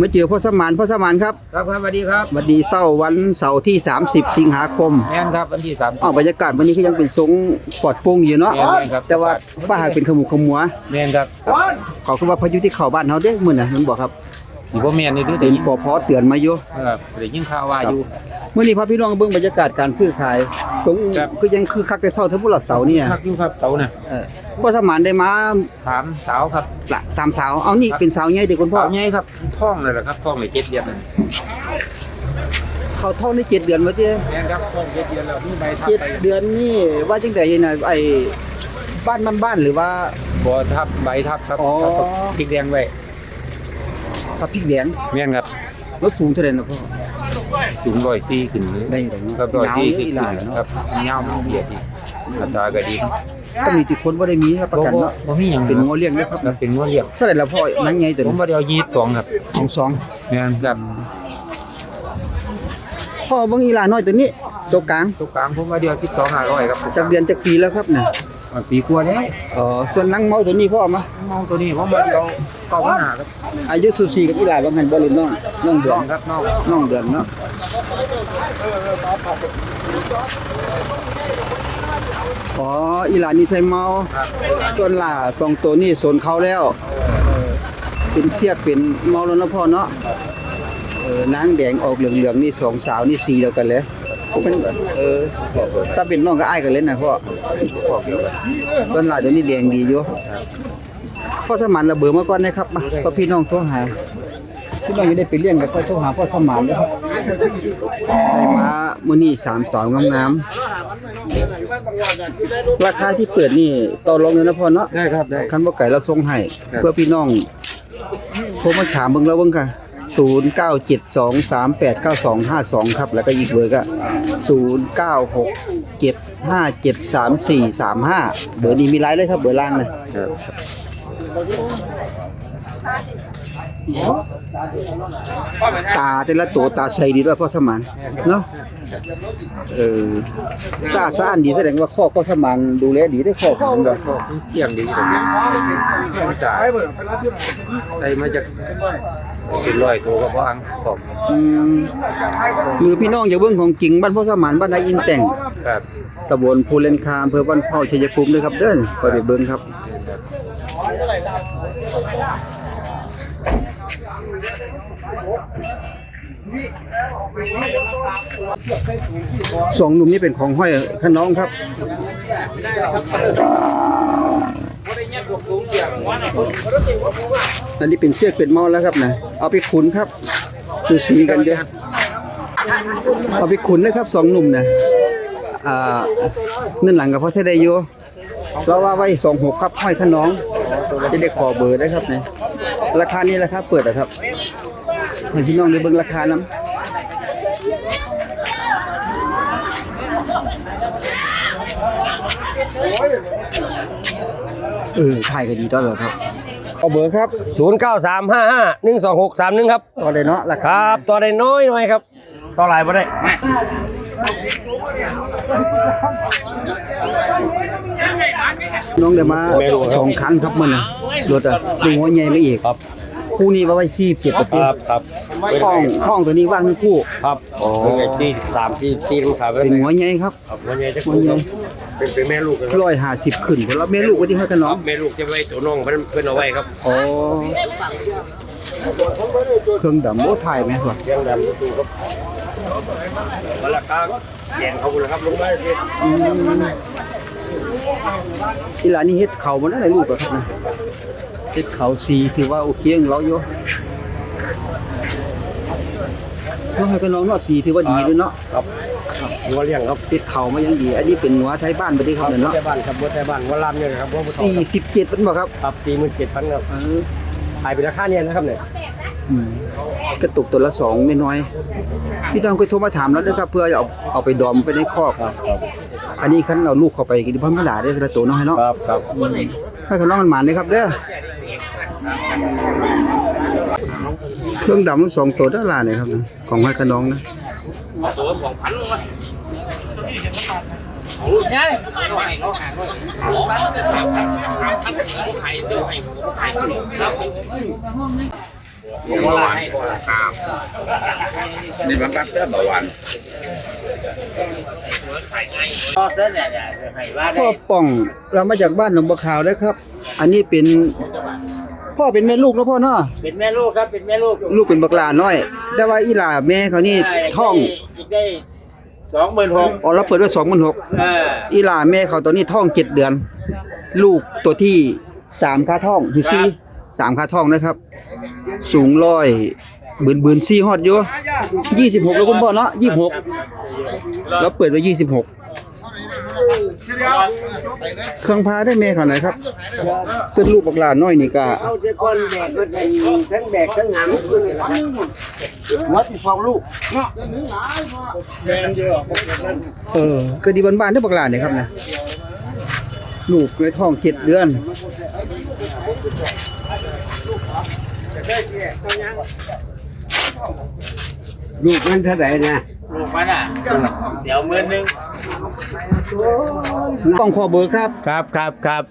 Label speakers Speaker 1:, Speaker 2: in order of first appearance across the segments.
Speaker 1: มาเจอพ่อสมานพ่อสมานครับ
Speaker 2: ครับครับสวัสดีครับ
Speaker 1: วันดีเสาร์วันเสาร์ที่ 30 สิงหาคม
Speaker 2: แม่นครับวันที่สาม
Speaker 1: อ้าวบรรยากาศวันนี้ก็ยังเป็นทรงปลอดโปร่งอยู่เนาะ
Speaker 2: แม่นๆครับ
Speaker 1: แต่ว่าฟ้าหากเป็นขมุกขมัว
Speaker 2: แม่นครับ
Speaker 1: เขาคือว่าพายุที่เข้าบ้านเฮาเด้มื้อน่ะมันบอกครับ
Speaker 2: อยู่บ่แม่นนี่ดื้อ
Speaker 1: เป็
Speaker 2: ได้
Speaker 1: น
Speaker 2: ยิน
Speaker 1: ปอพอเตือนมาอยู่
Speaker 2: ครับได้ยินข่าวว่าอยู่
Speaker 1: มื้อนี้พาพี่น้องเบิ่งบรรยากาศการซื้อขายสง
Speaker 2: ครับ
Speaker 1: คือยังคือคักแต่เช้าทั้งพุ่นละเสาร์เนี่ย
Speaker 2: พักอยู่ครับเตาน่ะ
Speaker 1: เออพ่อสมานได้มา
Speaker 2: ถามสาวครับ
Speaker 1: ละสามสาวเอานี่เป็นสาวใหญ่เด็กคุณพ่อ
Speaker 2: สาวใหญ่ครับท้องเลยแหละครับท้องเลยเจ็ดเดือนน่ะ
Speaker 1: เขาท้องได้เจ็ดเดือนว่าติ
Speaker 2: แม่นครับท้องเจ็ดเดือนแล้วมีใบทับ
Speaker 1: เจ็ด
Speaker 2: ไป
Speaker 1: เดือนนี่ว่าจังได๋น่ะไอ้บ้านบ้านๆหรือว่า
Speaker 2: บ่ทับใบทับครับ
Speaker 1: อ๋อ
Speaker 2: ทับพริกแดงไว้
Speaker 1: พระพริกแดง
Speaker 2: แม่นครับ
Speaker 1: รถสูงเท่าไหร่นะพ่อ
Speaker 2: สูงร้อยสี่ขึ้นเลย
Speaker 1: ได้อยู่เนาะ
Speaker 2: ครับร้อยสี่
Speaker 1: ยาว
Speaker 2: ขึ้น
Speaker 1: อีหลายเนาะ
Speaker 2: ครับเงามันเบียดอีกอัตราก็ดี
Speaker 1: ก็มีติคนบ่ได้มีครับประกันเนาะ
Speaker 2: บ่มีหยัง
Speaker 1: เป็นงัวเลี้ยงนะครับ
Speaker 2: ครับเป็นงัวเลี้ยง
Speaker 1: เท่าไหร่ละพ่อนังใหญ่ตัว
Speaker 2: ผม
Speaker 1: นี้
Speaker 2: บ่ได้เอายีดสองครับ
Speaker 1: ของสอง
Speaker 2: แม่นครับ
Speaker 1: พ่อเบิ่งอีหลาน้อยตัวนี้ตัวกลาง
Speaker 2: ตัวกลางผมว่าเดียว12 500ครับ
Speaker 1: จากเดือนจากปีแล้วครับน่ะ
Speaker 2: มัน ปีกว่าแล้ว
Speaker 1: เอ๋อส่วนนังเมาตัวนี้พ่อมา
Speaker 2: มองตัวนี้ผมว่าเดียวเก้าพันห้าครับ
Speaker 1: อายุสุสีกับอีหลาบางหันบ่ลืมน้องน้องเดื
Speaker 2: ส
Speaker 1: อ
Speaker 2: อนงครับน้อง
Speaker 1: น้องเดือนเนาะอ๋ออีหลานี่ใส่เมา
Speaker 2: ครับ
Speaker 1: ส่วนหล่าสองตัวนี่สนเขาแล้วเป็นเสียกเป็นเมาแล้วเนาะพ่อเนาะเออนางแดงออกเหลืองๆนี่สองสาวนี่สีเดียวกันเลย เป็นเออถ้าเป็นน้องก็อ้ายกันเล่นนะพ่อส่วนหล่าตัวนี้แดงดีอยู่พ่อสมานระเบิดมาก่อนนะครับมาพ่อพี่น้องโทรหาพี่น้องยังได้ไปเลี้ยงกับพ่อโทรหาพ่อสมานนะครับได้มามื้อนี้สามสาวงามๆราคาที่เปิดนี่ต่อรองเลยนะพ่อเนาะ
Speaker 2: ได้ครับได้
Speaker 1: คันบ่ไก่เราส่งให้
Speaker 2: ครับ
Speaker 1: เพื่อพี่น้องโทรมาถามเบิ่งแล้วเบิ่งค่ะ 0972389252 ครับ แล้วก็อีกเบอร์ก็ 0967573435 เบอร์นี้มีไลน์เลยครับ เบอร์ล่างเลยตาแต่ละตัวตาใสดีด้วยพ่อสมานเนาะเออสะอาดสะอ้านดีแสดงว่าข้อพ่อสมานดูแลดีได้ข้อของมันก็
Speaker 2: เที่ยงดีผมมาจ่ายได้มาจาก เป็นร้อยตัวก็บ่อังผม
Speaker 1: อืมหรือพี่น้องอย่าเบิ่งของจริงบ้านพ่อสมานบ้านนายอินแต่ง
Speaker 2: ครับ
Speaker 1: ตำบลภูเลนคามอำเภอบ้านเข้าชัยภูมิด้วยครับเด้อก็ได้เบิ่งครับสองหนุ่มนี่เป็นของห้อยขน้องครับ อันนี้เป็นเชือกเป็ดเมาแล้วครับนะเอาไปขุนครับดูสีกันเยอะเอาไปขุนนะครับสองหนุ่มนะอ่าเนื่นหลังกับพ่อเทได้อยู่เราว่าไว้สองหกครับห้อยขน้องจะได้ขอเบอร์ได้ครับเนี่ยราคานี้ราคาเปิดอะครับให้พี่น้องได้เบิ่งราคาน้ำ เออถ่ายก็ดีตอนเหรอครับเอาเบอร์ครับ
Speaker 3: ศูนย์เก้าสามห้าห้าหนึ่งสองหกสามหนึ่งครับ
Speaker 1: ต่อเลยเนาะรา
Speaker 3: ค
Speaker 1: คา
Speaker 3: รับตัวใดน้อยหน่อยครับต่อหลายบ่ได้
Speaker 1: น้องเดี๋ยวมาสองคันครับมันน่ะรถอะดูหัวใหญ่ไม่อีก
Speaker 3: ครับ
Speaker 1: คู่นี้ว่าไว้ซีเก็บป
Speaker 3: ค
Speaker 1: ติ
Speaker 3: รับครับ
Speaker 1: ห้องห้องตัวนี้ว่างทั้งคู่
Speaker 3: ครับโอ้ยที่สามที่ที่ลูกค้า
Speaker 1: เป็นหัวใหญ่ครับ
Speaker 3: ครับวันนี้จะ
Speaker 1: หัวใหญ่
Speaker 3: เป็นเป็นแม่ลูกกันครับ
Speaker 1: ร้อยห้าสิบขึ้นแล้วแม่ลูกไว้ที่ห้อยกัน
Speaker 3: ค
Speaker 1: น้อ
Speaker 3: รั
Speaker 1: ง
Speaker 3: บแม่ลูกจะไว้ตัวน้องเพิ่นเพิ่นเอาไว้ครับ
Speaker 1: อ๋อเครื่องดำโอ้ถ่ายไหมวะ
Speaker 3: เชียงดำประตูครับวันละครั้งแกงเขาบุญครับลงมาเฮ็ด
Speaker 1: อืมอีหลานนี่เฮ็ดเขามันอะไรลูกอะครับนะ เฮ็ดเขาสีถือว่าโอเคของเราอยู่ก็ให้กันน้องเนาะสีถือว่าดีด้วยเนาะ
Speaker 3: ครับหัวเลี้ยงครับ
Speaker 1: เฮ็ดเขามายังดี อันนี้เป็นหัวไทยบ้านบ่ได้ครับเนี่ยเนาะ
Speaker 3: แม่บ้านครับบ่แต่บ้านว่าลามเนี่ยครับว่าบ่ต่อ
Speaker 1: สี่สิบเจ็ดเป็นบ่ครับ
Speaker 3: ครับสี่หมื่นเจ็ดพันครับ
Speaker 1: เออ
Speaker 3: ขายเป็นราคาเนี่ยนะครับเนี่ย
Speaker 1: อืมกระตุกตัวละสองไม่น้อย พี่น้องก็โทรมาถามแล้วด้วยครับเพื่อเอาเอาไปดอมไปในคอก
Speaker 3: ครับครับ
Speaker 1: อันนี้คันเอาลูกเข้าไปกินพันธุ์ดาได้กระตัวน้อยเนาะ
Speaker 3: ครับครับ
Speaker 1: ให้เขาน้องมันหมานเลยครับเด้อ เครื่องดำทั้งสองตัวด้านล่างเนี่ยครับนะของให้ขน้องนะ
Speaker 3: สองพัน
Speaker 4: เบาหวานครับนี่มันกัดเต้นเบาหวาน
Speaker 3: ก็เส้นเนี่ยเนี่ให้ว่าได้
Speaker 1: พ่อป่องเรามาจากบ้านหนองบัวขาวได้อครับ อันนี้เป็น พ่อเป็นแม่ลูกแล้วพ่อเนาะ
Speaker 3: เป็นแม่ลูกครับเป็นแม่ลูก
Speaker 1: ลูกเป็นบักหลาน้อย แต่ว่าอีหลาแม่เขานี่ท้อง
Speaker 3: อีกได้สองหมื่นหก
Speaker 1: อ๋อเราเปิดไว้26,000
Speaker 3: เออ
Speaker 1: อีหลาแม่เขาตอนนี้ท้องเจ็ดเดือน ลูกตัวที่สามค่าท้องที่สี่สามค่าท้องนะครับ สูงร้อยบืนบืนซี่ฮอดอยู่ยี่สิบหกแล้วคุณพ่อเนาะยี่สิบหกแล้วเปิดไว้ยี่สิบหก เครื่องพาได้แม่เขาไหนครับเส้นลูกบักหลาน้อยนี่ก็
Speaker 3: เอาเจ้าก้อนแบกก็เป็นทั้งแบกทั้งหามขึ้นเลยครับวัดที่ฟองลูกเนาะแบนเยอะ
Speaker 1: เออก็ดีบ้านๆได้อบักหลาเนี่ยครับนะลูกในท้องเจ็ดเดือน
Speaker 3: ลูกมันเท่าไหร่นะลูกมันอะ เดี๋ยวหมื่นหนึ่ง
Speaker 1: ต้องขอเบอร์ครับ
Speaker 5: ครับครับครับ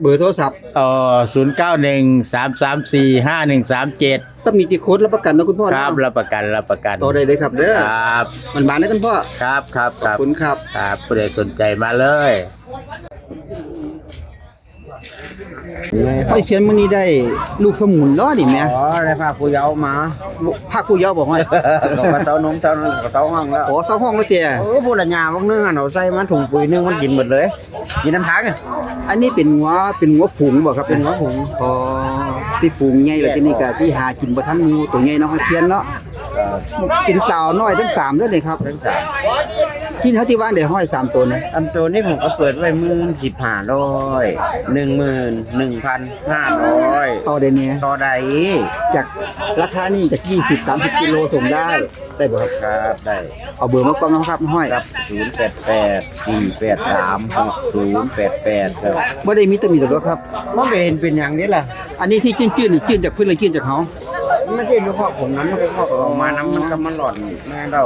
Speaker 1: เบอร์โทรศัพท์
Speaker 5: เอ่อศูนย์เก้าหนึ่งสามสามสี่ห้าหนึ่งสามเจ็ด
Speaker 1: ต้องมีติดโค้ดรับประกันนะคุณพ่อ
Speaker 5: ครับ
Speaker 1: เนาะ
Speaker 5: รับประกันรับประกัน
Speaker 1: ต่อได้เลยครับเด้อ
Speaker 5: ครับ
Speaker 1: มันบานได้คุณพ่อ
Speaker 5: ครับครับ
Speaker 1: ข
Speaker 5: ค
Speaker 1: อบ
Speaker 5: รับ
Speaker 1: คุณครับ
Speaker 5: ครับผู้ใดสนใจมาเลย
Speaker 1: ไอ้เชียนมื้อนี้ได้ลูกสมุนเนาะนี่แม่
Speaker 4: อ๋อได้พาผู้เยาว์มา
Speaker 1: ภาคผู้เยาว์บอกให้
Speaker 4: ก็เต้านมเต้านมก็เต้าห้องแล้ว
Speaker 1: ขอเซาห้องแล้วเตี้ย
Speaker 4: เออผู้ละยาบางนึงอะเราใส่มันถุงปุ๋ยนึงมันกินหมดเลยกินน้ำทางอะ
Speaker 1: อันนี้เป็นหัวเป็นหัวฝูงบ่ครับเป็นหัวฝูงอ๋อที่ฝูงใหญ่แล้วทีนี้ก็ที่หากินบ่ทันหมู่ตัวใหญ่เนาะไอ้เชียนเนาะ เป็นสาวน้อยทั้งสามเด้อนี่ครับ
Speaker 4: ทั้งสาม
Speaker 1: ที่เขาที่ว่างได้ห้อยสามตัวนะ
Speaker 4: อันตัวนี้ผมก็เปิดไว้หมื่นสิบห้าร้อยหนึ่งหมื่นหนึ่งพันห้าร้อย
Speaker 1: เอาได้เนี่ย
Speaker 4: ต่อใด
Speaker 1: จากราคานี่จาก20 30กิโลส่งได้ได้บ่ครับ
Speaker 4: ครับได้
Speaker 1: เอาเบอร์มาก่อนนะครับห้อย
Speaker 4: ครับศูนย์แปดแปดสี่แปดสามหกศูนย์แปดแปดครับ
Speaker 1: บ่ได้มีแตมีแต่ตัวครับ
Speaker 4: มันเป็นเป็นอย่างนี้ล่ะ
Speaker 1: อันนี้ที่จื้นๆนี่จื้นจากเพิ่นเลยจื้นจากเฮา
Speaker 4: ไม่ใช่เฉพาะผมนั้นมันก็เข้าออกมาน้ำมันก็มันหล่อนแม่เรา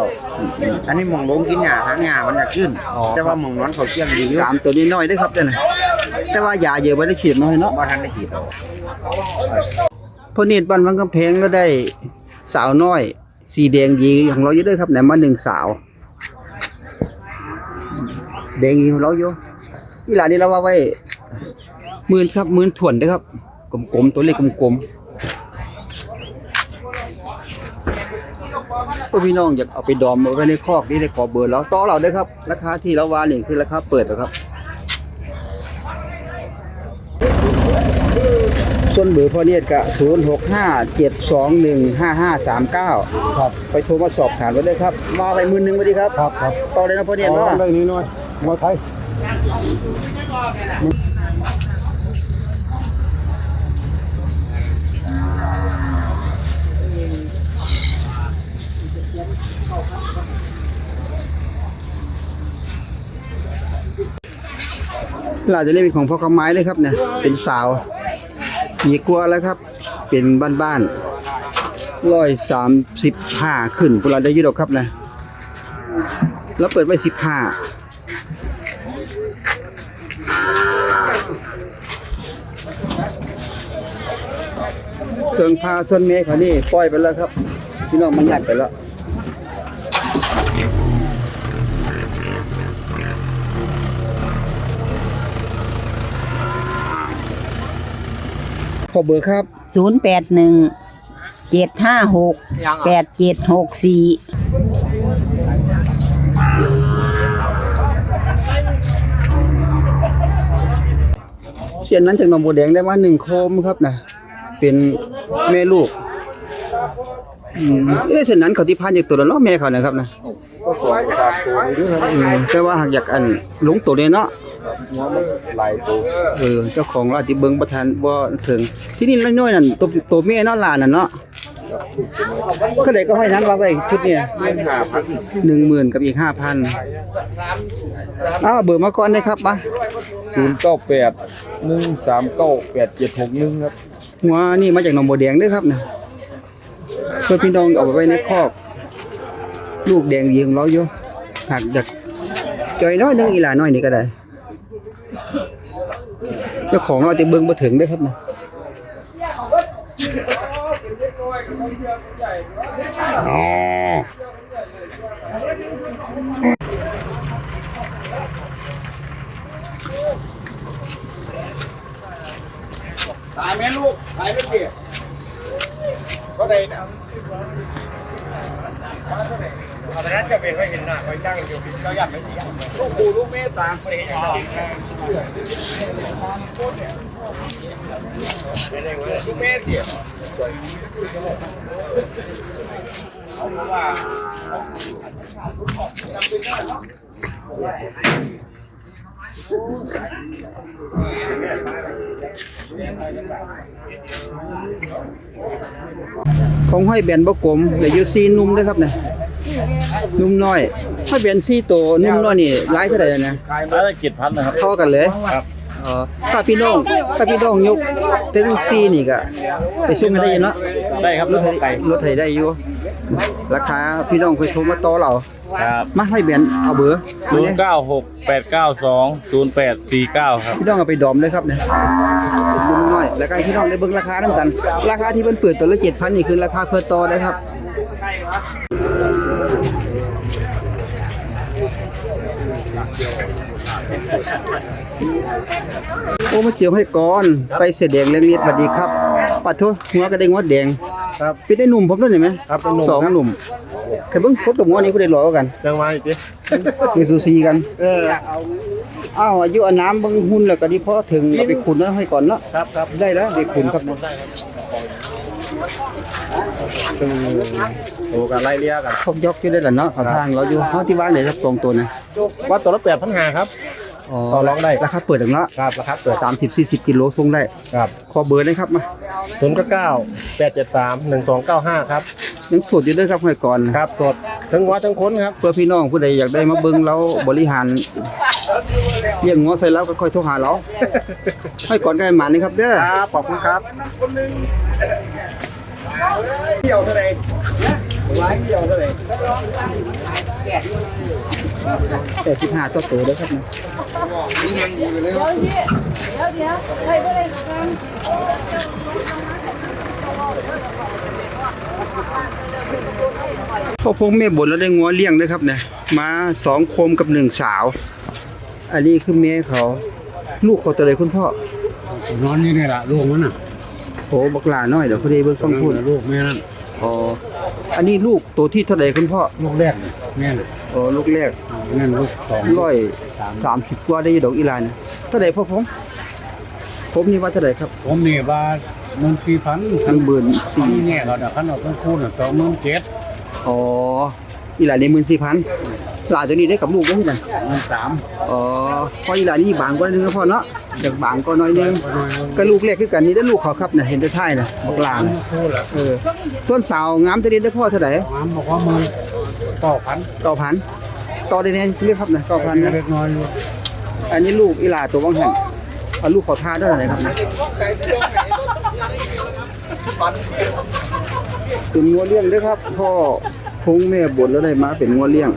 Speaker 4: อันนี้หมองลงกินหญ้าหางหญ้ามันจะขึ้น แต่ว่าหมองนอนเขาเกี้ยงดีอยู่
Speaker 1: สามตัวนี้น้อยเด้อครับเด้อนะแต่ว่ายาเยอะบ่ได้ขีดน้อยเนาะ
Speaker 4: บ่ทันได้ขีดเอา
Speaker 1: พอนิดบ้านวังกำแพงก็ได้สาวน้อย สีแดงดีของเราอยู่ด้วยครับไหนมาหนึ่งสาว แดงดีของเราอยู่อีหลานนี้เราว่าไว้หมื่นครับหมื่นถ่วนเด้อครับกลมๆตัวเล็กกลมๆ พวกพี่น้องอยากเอาไปดอมเอาไว้ในคอกนี่ได้ขอเบอร์แล้วต่อเราเด้อครับ ราคาที่เราว่านี่คือราคาเปิดนะครับ ส่วนเบอร์พ่อเนียดกะ0 6 5 7 2 1 5 5 3 9 ครับไปโทรมาสอบถามไว้เลยครับ มาไปมือหนึงสวัสดีครับครับครับต่อเลยนะพ่อเนียดเนาะ
Speaker 2: เรื่องนี้หน่อยมวยไทย
Speaker 1: ลาจะเล่นเป็นของพ่อคำไม้เลยครับเนี่ย เป็นสาวปีกว่าแล้วครับ เป็นบ้านๆร้อยสามสิบห้าขึ้นพวกเราได้ยืดอกครับนะ แล้วเปิดไว้สิบห้าเครื่องพาส่วนเมฆเขานี่ปล่อยไปแล้วครับ พี่น้องมันหยัดไปแล้ว ขอเบอร์ครับ
Speaker 6: ศูนย์แปดหนึ่งเจ็ดห้าหกแปดเจ็ดหกสี่
Speaker 1: เชียนนั้นจากหนองบัวแดงได้มาหนึ่งโคมครับนะเป็นแม่ลูกอืมเอ๊ะเช่นนั้นเขาที่พานจากตัวละเนาะแม่เขานะครับนะ
Speaker 2: ก็สองสามตัวนี้ด้วยครับ
Speaker 1: อืมแต่ว่าหากอยากอันหลงตัวเลยเนาะ
Speaker 2: หัวมันหลายตัว
Speaker 1: เออเจ้าของเราที่เบิ่งประธานบ่ถึง ที่นี่น้อยๆนั่นตัวตัวแม่เนาะหลานน่ะเนาะก็ได้ก็ให้นั้นว่าไว้ชุดเนี้ย
Speaker 2: เล่นหาพัน
Speaker 1: กับอีก5,000อ้าวเบอร์มาก่อนได้ครับมา
Speaker 2: ศูนย์เก้าแปดหนึ่งสามเก้าแปดเจ็ดหกหนึ่งครับ
Speaker 1: หัวนี่มาจากหนองบัวแดงด้อครับนะเพื่อพี่น้องเอาไปไว้ในคอก ลูกแดงดีของเราอยู่หากอยากจอยน้อยนึงอีหลาน้อยนี่ก็ได้ เจ้าของเราจะเบิ่งบ่ถึงเด้ครับนะ
Speaker 3: ตายไหมลูกตายไม่เกี่ยก็ได้นะ เอาแต่นั้นจะเป็นไม่เห็นหน้าคอยตั้งอยู่เจ้าหยัดไม่ดีลูกปูลูกเมตตาไม่เห็นหน้าลูกเมตเดียว
Speaker 1: ของห้อยแบนบ่กลมเหลืออยู่สี่หนุ่มด้อครับเนี่ย นุ่มน้อยห้อยแบนสี่ตัวหนุ่มน้อยนี่หลายเท่าไหร่นะ
Speaker 2: แล้วเจ็ดพันนะครับ
Speaker 1: เท่ากันเลยครับอ๋อถ้าพี่น้องถ้าพี่น้องยกถึงสี่นี่ก็ไปส่งกันได้อยู่เนาะ
Speaker 2: ได้ครับ
Speaker 1: รถไถรถไถได้อยู่ราคาพี่น้องค่อยโทรมาต่อเรา
Speaker 2: ครับ
Speaker 1: มาห้อยแบนเอาเบอร์
Speaker 2: ศูนย์เก้าหกแปดเก้าสองศูนย์แปดสี่เก้าครับ
Speaker 1: พี่น้องเอาไปดอมเลยครับเนี่ยหนุ่มน้อย แล้วก็ให้พี่น้องได้เบิ่งราคานํกัน ราคาที่เพิ่นเปิดตัวละ7,000นี่คือราคาเพื่อต่อนะครับ โอ้มาเจียวให้ก่อนไปเสยแดงเลี้ยงเลียดสวัสดีครับปัดโทหัวกระเด้งหัวแดง
Speaker 4: ครับ
Speaker 1: เป็นได้หนุ่มผมด้วยเห็นไหม
Speaker 4: ครับเป็นหนุ่ม
Speaker 1: สอง
Speaker 4: ครับ
Speaker 1: หนุ่มแต่เบิ่งครบตรงหัวนี้ผู้ใดหล่อกว่ากัน
Speaker 4: จังหวะอีกที
Speaker 1: มีซูซีกัน
Speaker 4: เออ
Speaker 1: อ้าวอายุอาน้ำเบิ่งหุ่นแล้วก็ดีพอถึงเอาไปขุนแล้วให้ก่อนเนาะ
Speaker 4: ครับครับ
Speaker 1: ได้แล้วไปขุนครับ
Speaker 4: โอ้กันไล่เลี่ยกัน
Speaker 1: พวกยกอยู่ได้ล่ะเนาะเขาทางเราอยู่เฮาที่ว่างได้สักสองตัวนะ
Speaker 4: ว่าตัวละแปดพันห้าครับ ต่อรองได้
Speaker 1: ราคาเปิดถึงเนาะ
Speaker 4: ครับราคาเปิด
Speaker 1: 30 40กิโลส่งได้
Speaker 4: ครับ
Speaker 1: ขอเบอร์เลยครับมา
Speaker 4: ศูนย์เก้าแปดเจ็ดสามหนึ่งสองเก้าห้าครับ
Speaker 1: ยังสดอยู่เด้อครับห้อยก่อน
Speaker 4: ครับสดทั้งวัวทั้งคนครับ
Speaker 1: เพื่อพี่น้องผู้ใดอยากได้มาเบิ่งเราบริหารเลี้ยงงัวใส่แล้วก็ค่อยโทรหาเราห้อยก่อนก็ให้หมานี่ครับเด้อ
Speaker 4: ครับขอบคุณครับ
Speaker 3: เกี่ยวเท่าไหร่หลายเกี่ยวเท่าไหร่
Speaker 1: แต่15ตัวโตเด้อครับนะพ่อพงแม่บนแล้วได้งัวเลี้ยงด้วยครับเนี่ยมาสองโคมกับหนึ่งสาว อันนี้คือแม่เขา ลูกเขาตัวใดคุณพ่อ น
Speaker 4: อนนี่นี่แหละลูกมันน่ะ
Speaker 1: โอ้บักหลาน้อยเดี๋ยวเขาได้เบิ่งฟังพูด
Speaker 4: ลูกแม่นั่น
Speaker 1: อ๋ออันนี้ลูกตัวที่เท่าใดคุณพ่อ
Speaker 4: ลูกแรกแม่น่ะ
Speaker 1: อ๋อลูกแรก
Speaker 4: นั่นลูกสอง
Speaker 1: ร้อยสามสิบกว่าได้อยู่ดอกอีหลานนะเท่าใดพ่อผมผมนี่ว่าเท่าใดครับ
Speaker 4: ผมนี่ว่าหมื่นสี่พัน
Speaker 1: ทั้งเบิร์นสี่
Speaker 4: นี่เนี่ยเราเดี๋ยวขั้นเราต้องคูณสองหมื่นเจ็ด
Speaker 1: อ๋ออีหลานในหมื่นสี่พัน หลานตัวนี้ได้กับลูกได้ที่ไหน
Speaker 4: หมื่นสาม
Speaker 1: อ๋อเพราะอีหลานนี่บางกว่านึงนะพ่อเนาะอยากบางก็น้อยนึงก็ลูกแรกคือกันนี่ได้ลูกเขาครับน่ะเห็นแต่ท้ายน่ะบักหลาน
Speaker 4: คูณละ
Speaker 1: เออส่วนสาวงามตัวนี้ได้พ่อเท่าไหร่
Speaker 4: งามบอกว่าหมื่นเก้าพัน
Speaker 1: เก้าพันต่อได้แน่เรียกครับนะเก้าพันนะ
Speaker 4: เล็กน้อยอยู่
Speaker 1: อันนี้ลูกอีหลาตัววังหันเอาลูกขอทาด้วยอะไรครับนะเป็นงัวเลี้ยงเด้วยครับพ่อพงแม่บดแล้วได้มาเป็นงัวเลี้ยง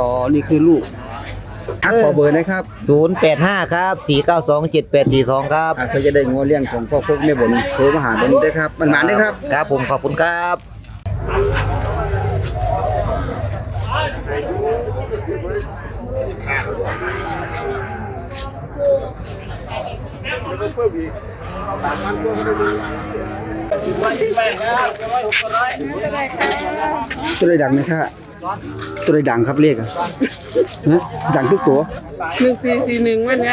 Speaker 1: อ๋อ นี่คือลูกอะขอเบอร์นะครับ
Speaker 5: ศูนย์แปดห้าครับสี่เก้าสองเจ็ดแปดสี่สองครับ
Speaker 1: อะเขาจะได้งัวเลี้ยงของพ่อพงแม่บดโทรมาหาตรงนี้ได้ครับ มันหมานได้ครับ
Speaker 5: ครับผมขอบคุณครับ
Speaker 1: ตัวใดดังไหมครับ ตัวใดดังครับเลขอะฮะดังทุกตัว
Speaker 7: หนึ่งสี่สี่หนึ่งวันเนี้ย